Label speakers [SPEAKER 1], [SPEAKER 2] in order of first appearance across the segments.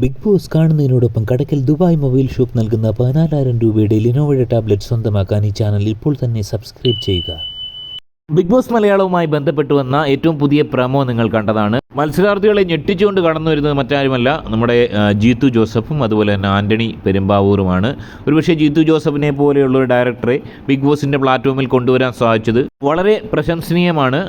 [SPEAKER 1] Big Boss കാണുന്നതിനോടൊപ്പം Kadakkal Dubai mobile shop നൽകുന്ന പതിനാലായിരം രൂപയുടെ ലിനോവയുടെ ടാബ്ലറ്റ് സ്വന്തമാക്കാൻ ഈ ചാനൽ ഇപ്പോൾ തന്നെ സബ്സ്ക്രൈബ് ചെയ്യുക.
[SPEAKER 2] ബിഗ് ബോസ് മലയാളവുമായി ബന്ധപ്പെട്ടു വന്ന ഏറ്റവും പുതിയ പ്രമോ നിങ്ങൾ കണ്ടതാണ്. മത്സരാർത്ഥികളെ ഞെട്ടിച്ചുകൊണ്ട് കടന്നു വരുന്നത് മറ്റാരുമല്ല നമ്മുടെ ജീത്തു ജോസഫും അതുപോലെ തന്നെ ആന്റണി പെരുമ്പാവൂറുമാണ്. ഒരുപക്ഷെ ജീത്തു ജോസഫിനെ പോലെയുള്ള ഒരു ഡയറക്ടറെ ബിഗ് ബോസിന്റെ പ്ലാറ്റ്ഫോമിൽ കൊണ്ടുവരാൻ സാധിച്ചത് വളരെ പ്രശംസനീയമാണ്.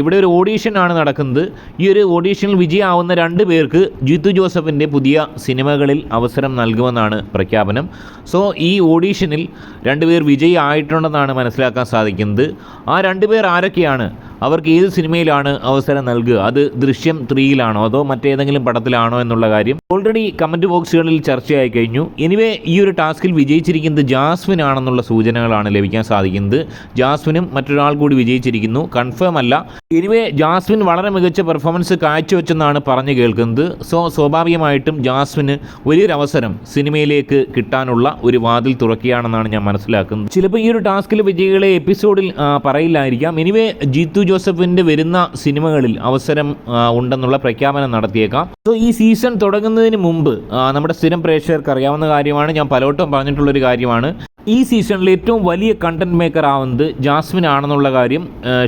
[SPEAKER 2] ഇവിടെ ഒരു ഓഡീഷനാണ് നടക്കുന്നത്. ഈ ഒരു ഓഡീഷനിൽ വിജയമാവുന്ന രണ്ട് പേർക്ക് ജീത്തു ജോസഫിന്റെ പുതിയ സിനിമകളിൽ അവസരം നൽകുമെന്നാണ് പ്രഖ്യാപനം. സോ ഈ ഓഡീഷനിൽ രണ്ടുപേർ വിജയി ആയിട്ടുണ്ടെന്നാണ് മനസ്സിലാക്കാൻ സാധിക്കുന്നത്. ആ രണ്ടുപേർ ആരൊക്കെയാണ്? അവർക്ക് ഏത് സിനിമയിലാണ് അവസരം നൽകുക? അത് ദൃശ്യം ത്രീയിലാണോ അതോ മറ്റേതെങ്കിലും പടത്തിലാണോ എന്നുള്ള കാര്യം ഓൾറെഡി കമന്റ് ബോക്സുകളിൽ ചർച്ചയായി കഴിഞ്ഞു. എനിവേ ഈ ഒരു ടാസ്കിൽ വിജയിച്ചിരിക്കുന്നത് ജാസ്മിൻ ആണെന്നുള്ള സൂചനകളാണ് ലഭിക്കാൻ സാധിക്കുന്നത്. ജാസ്മിനും മറ്റൊരാൾ കൂടി വിജയിച്ചിരിക്കുന്നു. കൺഫേം അല്ല. എനിവേ ജാസ്മിൻ വളരെ മികച്ച പെർഫോമൻസ് കാഴ്ചവെച്ചെന്നാണ് പറഞ്ഞു കേൾക്കുന്നത്. സോ സ്വാഭാവികമായിട്ടും ജാസ്മിന് വലിയൊരു അവസരം സിനിമയിലേക്ക് കിട്ടാനുള്ള ഒരു വാതിൽ തുറക്കുകയാണെന്നാണ് ഞാൻ മനസ്സിലാക്കുന്നത്. ചിലപ്പോൾ ഈ ഒരു ടാസ്കിൽ വിജയികളെ എപ്പിസോഡിൽ പറയില്ലായിരിക്കാം. ഇനിവേ ജീത്തു ജോസഫിന്റെ വരുന്ന സിനിമകളിൽ അവസരം ഉണ്ടെന്നുള്ള പ്രഖ്യാപനം നടത്തിയേക്കാം. സോ ഈ സീസൺ തുടങ്ങുന്നതിന് മുമ്പ് നമ്മുടെ സ്ഥിരം പ്രേക്ഷകർക്ക് അറിയാവുന്ന കാര്യമാണ് ഞാൻ പലവട്ടം പറഞ്ഞിട്ടുള്ളൊരു കാര്യമാണ്. ഈ സീസണിൽ ഏറ്റവും വലിയ കണ്ടന്റ് മേക്കർ ആവുന്നത് ജാസ്മിൻ ആണെന്നുള്ള കാര്യം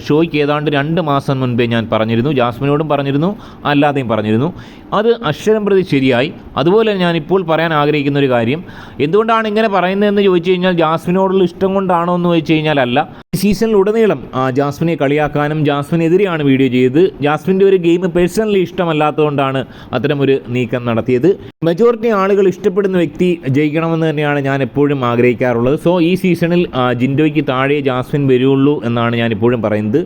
[SPEAKER 2] ഷോയ്ക്ക് ഏതാണ്ട് രണ്ട് മാസം മുൻപേ ഞാൻ പറഞ്ഞിരുന്നു ജാസ്മിനോടും പറഞ്ഞിരുന്നു അല്ലാതെയും പറഞ്ഞിരുന്നു. അത് അക്ഷരം പ്രതി ശരിയായി. അതുപോലെ ഞാൻ ഇപ്പോൾ പറയാൻ ആഗ്രഹിക്കുന്ന ഒരു കാര്യം എന്തുകൊണ്ടാണ് ഇങ്ങനെ പറയുന്നതെന്ന് ചോദിച്ചു കഴിഞ്ഞാൽ ജാസ്മിനോടുള്ള ഇഷ്ടം കൊണ്ടാണോ എന്ന് ചോദിച്ചു കഴിഞ്ഞാൽ അല്ല. ഈ ആ, ജാസ്മിനെ കളിയാക്കാനും ജാസ്മിനെതിരെയാണ് വീഡിയോ ചെയ്തത്. ജാസ്മിന്റെ ഒരു ഗെയിം പേഴ്സണലി ഇഷ്ടമല്ലാത്തതുകൊണ്ടാണ് അത്തരമൊരു നീക്കം നടത്തിയത്. മെജോറിറ്റി ആളുകൾ ഇഷ്ടപ്പെടുന്ന വ്യക്തി ജയിക്കണമെന്ന് തന്നെയാണ് ഞാൻ എപ്പോഴും ആഗ്രഹിക്കാറുള്ളത്. സോ ഈ സീസണിൽ ജിൻഡോയ്ക്ക് താഴെ ജാസ്മിൻ വരുള്ളൂ എന്നാണ് ഞാൻ ഇപ്പോഴും പറയുന്നത്.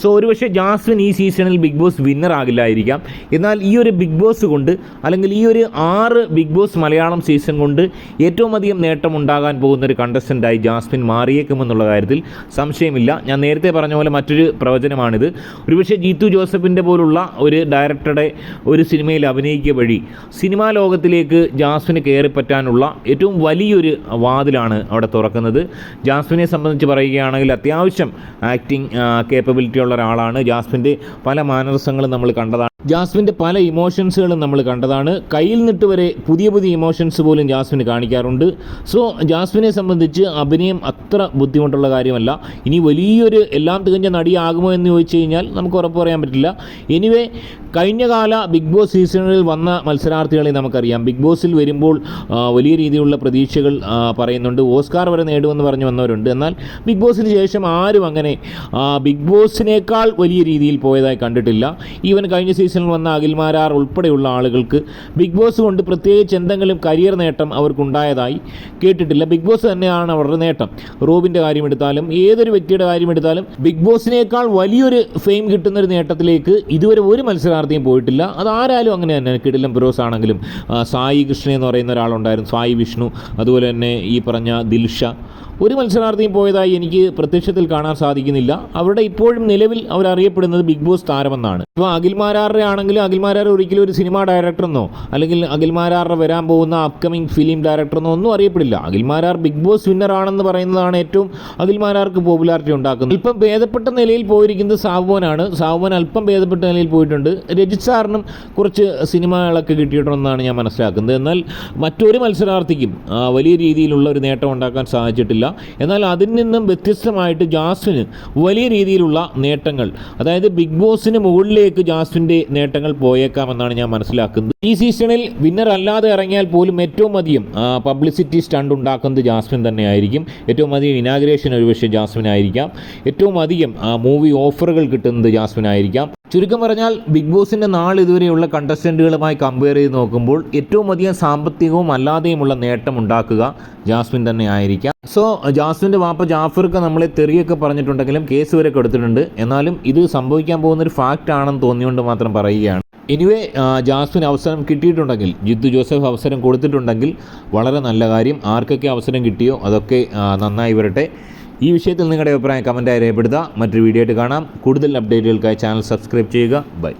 [SPEAKER 2] സോ ഒരുപക്ഷെ ജാസ്മിൻ ഈ സീസണിൽ ബിഗ് ബോസ് വിന്നർ ആകില്ലായിരിക്കാം. എന്നാൽ ഈ ഒരു ബിഗ് ബോസ് കൊണ്ട് അല്ലെങ്കിൽ ഈ ഒരു ആറ് ബിഗ് ബോസ് മലയാളം സീസൺ കൊണ്ട് ഏറ്റവും അധികം നേട്ടം ഉണ്ടാകാൻ പോകുന്ന ഒരു കണ്ടസ്റ്റന്റായി ജാസ്മിൻ മാറിയേക്കുമെന്നുള്ള കാര്യത്തിൽ സംശയമില്ല. ഞാൻ നേരത്തെ പറഞ്ഞ പോലെ മറ്റൊരു പ്രവചനമാണിത്. ഒരുപക്ഷെ ജീത്തു ജോസഫിന്റെ പോലുള്ള ഒരു ഡയറക്ടറുടെ ഒരു സിനിമയിൽ അഭിനയിക്കുക വഴി സിനിമാ ലോകത്തിലേക്ക് ജാസ്മിന് കയറിപ്പറ്റാനുള്ള ഏറ്റവും വലിയൊരു വാതിലാണ് അവിടെ തുറക്കുന്നത്. ജാസ്മിനെ സംബന്ധിച്ച് പറയുകയാണെങ്കിൽ അത്യാവശ്യം ആക്ടിങ് കേപ്പബിലിറ്റി ഉള്ള ഒരാളാണ് ജാസ്മിന്റെ പല മാനരസങ്ങളും നമ്മൾ കണ്ടതാണ്. ജാസ്മിന്റെ പല ഇമോഷൻസുകളും നമ്മൾ കണ്ടതാണ്. കയ്യിൽ നിന്നിട്ട് വരെ പുതിയ പുതിയ ഇമോഷൻസ് പോലും ജാസ്മിന് കാണിക്കാറുണ്ട്. സോ ജാസ്മിനെ സംബന്ധിച്ച് അഭിനയം അത്ര ബുദ്ധിമുട്ടുള്ള കാര്യമല്ല. ഇനി വലിയൊരു എല്ലാം തികഞ്ഞ നടിയാകുമോ എന്ന് ചോദിച്ചു കഴിഞ്ഞാൽ നമുക്ക് ഉറപ്പ് പറയാൻ പറ്റില്ല. എനിവേ കഴിഞ്ഞ കാല ബിഗ് ബോസ് സീസണിൽ വന്ന മത്സരാർത്ഥികളെ നമുക്കറിയാം. ബിഗ് ബോസിൽ വരുമ്പോൾ വലിയ രീതിയിലുള്ള പ്രതീക്ഷകൾ പറയുന്നുണ്ട്. ഓസ്കാർ വരെ നേടുമെന്ന് പറഞ്ഞു വന്നവരുണ്ട്. എന്നാൽ ബിഗ് ബോസിന് ശേഷം ആരും അങ്ങനെ ബിഗ് ബോസിനേക്കാൾ വലിയ രീതിയിൽ പോയതായി കണ്ടിട്ടില്ല. ഈവൻ കഴിഞ്ഞ സീസണിൽ വന്ന അഖിൽമാരാർ ഉൾപ്പെടെയുള്ള ആളുകൾക്ക് ബിഗ് ബോസ് കൊണ്ട് പ്രത്യേകിച്ച് എന്തെങ്കിലും കരിയർ നേട്ടം അവർക്കുണ്ടായതായി കേട്ടിട്ടില്ല. ബിഗ് ബോസ് തന്നെയാണ് അവരുടെ നേട്ടം. റോബിന്റെ കാര്യമെടുത്താലും ഏതൊരു വ്യക്തിയുടെ കാര്യമെടുത്താലും ബിഗ് ബോസിനേക്കാൾ വലിയൊരു ഫെയിം കിട്ടുന്ന ഒരു നേട്ടത്തിലേക്ക് ഇതുവരെ ഒരു മത്സരാർത്ഥിയും പോയിട്ടില്ല. അത് ആരാലും അങ്ങനെ തന്നെ. കിടിലം ഫിറോസ് ആണെങ്കിലും സായി കൃഷ്ണ എന്ന് പറയുന്ന ഒരാളുണ്ടായിരുന്നു. സായി വിഷ്ണു അതുപോലെ തന്നെ ഈ പറഞ്ഞ ദിൽഷ ഒരു മത്സരാർത്ഥിയും പോയതായി എനിക്ക് പ്രത്യക്ഷത്തിൽ കാണാൻ സാധിക്കുന്നില്ല. അവരുടെ ഇപ്പോഴും നിലവിൽ അവരറിയപ്പെടുന്നത് ബിഗ് ബോസ് താരമെന്നാണ്. ഇപ്പോൾ അഖിൽമാരാറെ ആണെങ്കിലും അഖിൽമാരാർ ഒരിക്കലും ഒരു സിനിമ ഡയറക്ടറെന്നോ അല്ലെങ്കിൽ അഖിൽമാരാറെ വരാൻ പോകുന്ന അപ്കമിങ് ഫിലിം ഡയറക്ടറെന്നോ ഒന്നും അറിയപ്പെടില്ല. അഖിൽമാരാർ ബിഗ് ബോസ് വിന്നർ ആണെന്ന് പറയുന്നതാണ് ഏറ്റവും അഖിൽമാരാർക്ക് പോപ്പുലാരിറ്റി ഉണ്ടാക്കുന്നത്. ഇപ്പം ഭേദപ്പെട്ട നിലയിൽ പോയിരിക്കുന്നത് സാവുവനാണ്. സാവുവൻ അല്പം ഭേദപ്പെട്ട നിലയിൽ പോയിട്ടുണ്ട്. രജിത് സാറിനും കുറച്ച് സിനിമകളൊക്കെ കിട്ടിയിട്ടുണ്ടെന്നാണ് ഞാൻ മനസ്സിലാക്കുന്നത്. എന്നാൽ മറ്റൊരു മത്സരാർത്ഥിക്കും വലിയ രീതിയിലുള്ള ഒരു നേട്ടം ഉണ്ടാക്കാൻ സാധിച്ചിട്ടില്ല. എന്നാൽ അതിൽ നിന്നും വ്യത്യസ്തമായിട്ട് ജാസ്വിന് വലിയ രീതിയിലുള്ള നേട്ടങ്ങൾ അതായത് ബിഗ് ബോസിന് മുകളിലേക്ക് ജാസ്വിന്റെ നേട്ടങ്ങൾ പോയേക്കാമെന്നാണ് ഞാൻ മനസ്സിലാക്കുന്നത്. ഈ സീസണിൽ വിന്നർ അല്ലാതെ ഇറങ്ങിയാൽ പോലും ഏറ്റവും അധികം പബ്ലിസിറ്റി സ്റ്റണ്ട് ഉണ്ടാക്കുന്നത് ജാസ്മിൻ തന്നെയായിരിക്കും. ഏറ്റവും അധികം ഇനാഗ്രേഷൻ ഒരുപക്ഷെ ജാസ്മിൻ ആയിരിക്കാം ഏറ്റവും അധികം മൂവി ഓഫറുകൾ കിട്ടുന്നത് ജാസ്മിൻ ആയിരിക്കാം ചുരുക്കം പറഞ്ഞാൽ ബിഗ് ബോസിന്റെ നാൾ ഇതുവരെയുള്ള കണ്ടസ്റ്റന്റുകളുമായി കമ്പയർ ചെയ്ത് നോക്കുമ്പോൾ ഏറ്റവും അധികം സാമ്പത്തികവും അല്ലാതെയുമുള്ള നേട്ടം ഉണ്ടാക്കുക ജാസ്മിൻ തന്നെ ആയിരിക്കാം. സോ ജാസ്മിന്റെ വാപ്പ ജാഫർക്ക് നമ്മളെ തെറിയൊക്കെ പറഞ്ഞിട്ടുണ്ടെങ്കിലും കേസ് വരെ കൊടുത്തിട്ടുണ്ട്. എന്നാലും ഇത് സംഭവിക്കാൻ പോകുന്ന ഒരു ഫാക്റ്റ് ആണെന്ന് തോന്നിയുകൊണ്ട് മാത്രം പറയുകയാണ്. എനിവേ ജാസ്മിൻ അവസരം കിട്ടിയിട്ടുണ്ടെങ്കിൽ ജിത്തു ജോസഫ് അവസരം കൊടുത്തിട്ടുണ്ടെങ്കിൽ വളരെ നല്ല കാര്യം. ആർക്കൊക്കെ അവസരം കിട്ടിയോ അതൊക്കെ നന്നായി വരട്ടെ. ഈ വിഷയത്തിൽ നിങ്ങളുടെ അഭിപ്രായം കമന്റായി രേഖപ്പെടുത്തുക. മറ്റൊരു വീഡിയോ ആയിട്ട് കാണാം. കൂടുതൽ അപ്ഡേറ്റുകൾക്കായി ചാനൽ സബ്സ്ക്രൈബ് ചെയ്യുക. ബൈ